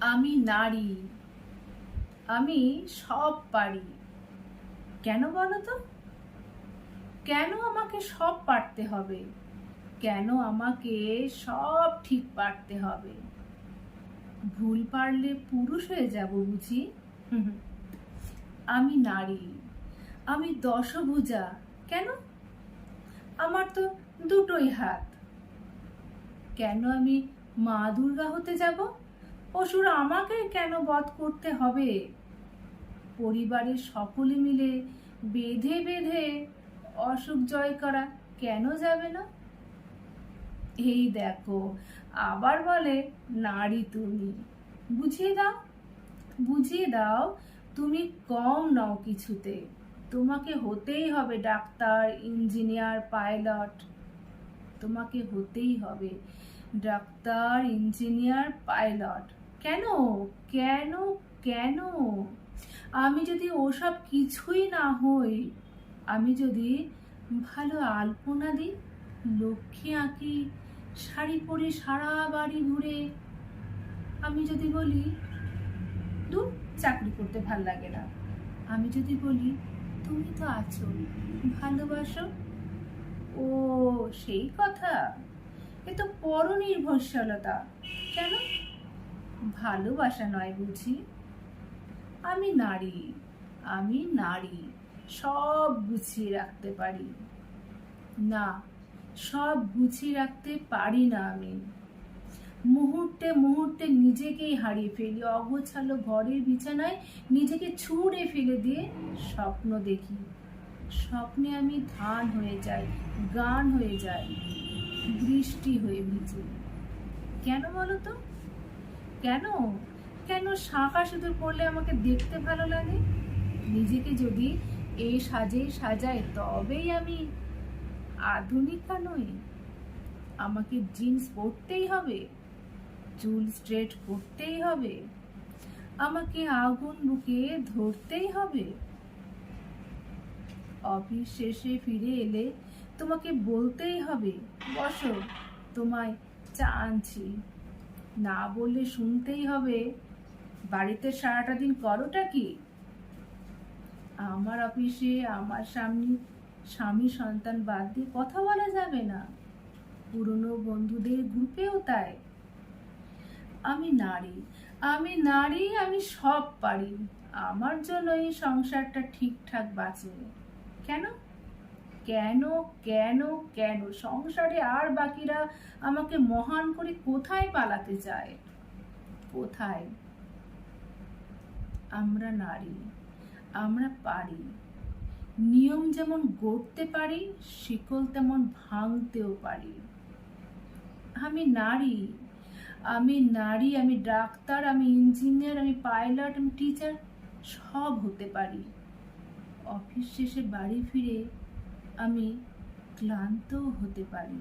আমি নারী। আমি সব পারি। কেন বলো তো? কেন আমাকে সব পারতে হবে? কেন আমাকে সব ঠিক পারতে হবে? ভুল পারলে পুরুষ হয়ে যাব বুঝি। আমি নারী। আমি দশভুজা। কেন? আমার তো দুটোই হাত। কেন আমি মা দুর্গা হতে যাব? অসুর আমাকে কেন বধ করতে হবে? পরিবারের সকলে মিলে বেঁধে বেঁধে অসুখ জয় করা কেন যাবে না? এই দেখো, আবার বলে নারী তুমি। বুঝিয়ে দাও বুঝিয়ে দাও, তুমি কম নাও কিছুতে। তোমাকে হতেই হবে ডাক্তার, ইঞ্জিনিয়ার, পাইলট। তোমাকে হতেই হবে ডাক্তার, ইঞ্জিনিয়ার, পাইলট। কেন? কেন? কেন? আমি যদি ওসব কিছুই না হই, আমি যদি ভালো আলপনা দিই, লক্ষ্মী আঁকি, শাড়ি পরে সারা বাড়ি ঘুরে, আমি যদি বলি দু চাকরি করতে ভালো লাগে না। আমি যদি বলি, তুমি তো আছো, ভালোবাসো? ও, সেই কথা। এ তো পরনির্ভরশীলতা। কেন? ভালোবাসা নয় বুঝি? আমি নারী আমি নারী, সব গুছিয়ে রাখতে পারি। না, সব গুছিয়ে রাখতে পারি না আমি। মুহূর্তে মুহূর্তে নিজেকেই হারিয়ে ফেলি, অগোছালো ঘরের বিছানায় নিজেকে ছুঁড়ে ফেলে দিয়ে স্বপ্ন দেখি। স্বপ্নে আমি ধান হয়ে যাই, গান হয়ে যাই, বৃষ্টি হয়ে ভিজে। কেন বলো তো? কেন? কেন শাঁখা শুধু পড়লে আমাকে দেখতে ভালো লাগে? নিজেকে যদি এই সাজে সাজাই তবেই আমি আধুনিকা নই। আমাকে জিন্স পরতেই হবে, চুল স্ট্রেট করতেই হবে, আমাকে আগুন বুকে ধরতেই হবে। অফিস শেষে ফিরে এলে তোমাকে বলতেই হবে, বসো, তোমায় চা আনছি। না বললে শুনতেই হবে, বাড়িতে সারাটা দিন করোটা কি? আমার অফিসে আমার সামনে স্বামী সন্তান বাদ দিয়ে কথা বলা যাবে না। পুরনো বন্ধুদের গ্রুপেও তাই। আমি নারী আমি নারী, আমি সব পারি। আমার জন্য এই সংসারটা ঠিকঠাক বাঁচে। কেন? কেন কেন কেন? সংসারে আর বাকিরা আমাকে মহান করে কোথায় পালাতে চায়? কোথায়? আমরা নারী, আমরা পারি। নিয়ম যেমন গড়তে পারি, শিকল তেমন ভাঙতেও পারি। আমি নারী আমি নারী, আমি ডাক্তার, আমি ইঞ্জিনিয়ার, আমি পাইলট, আমি টিচার, সব হতে পারি। অফিস শেষে বাড়ি ফিরে আমি ক্লান্তও হতে পারি।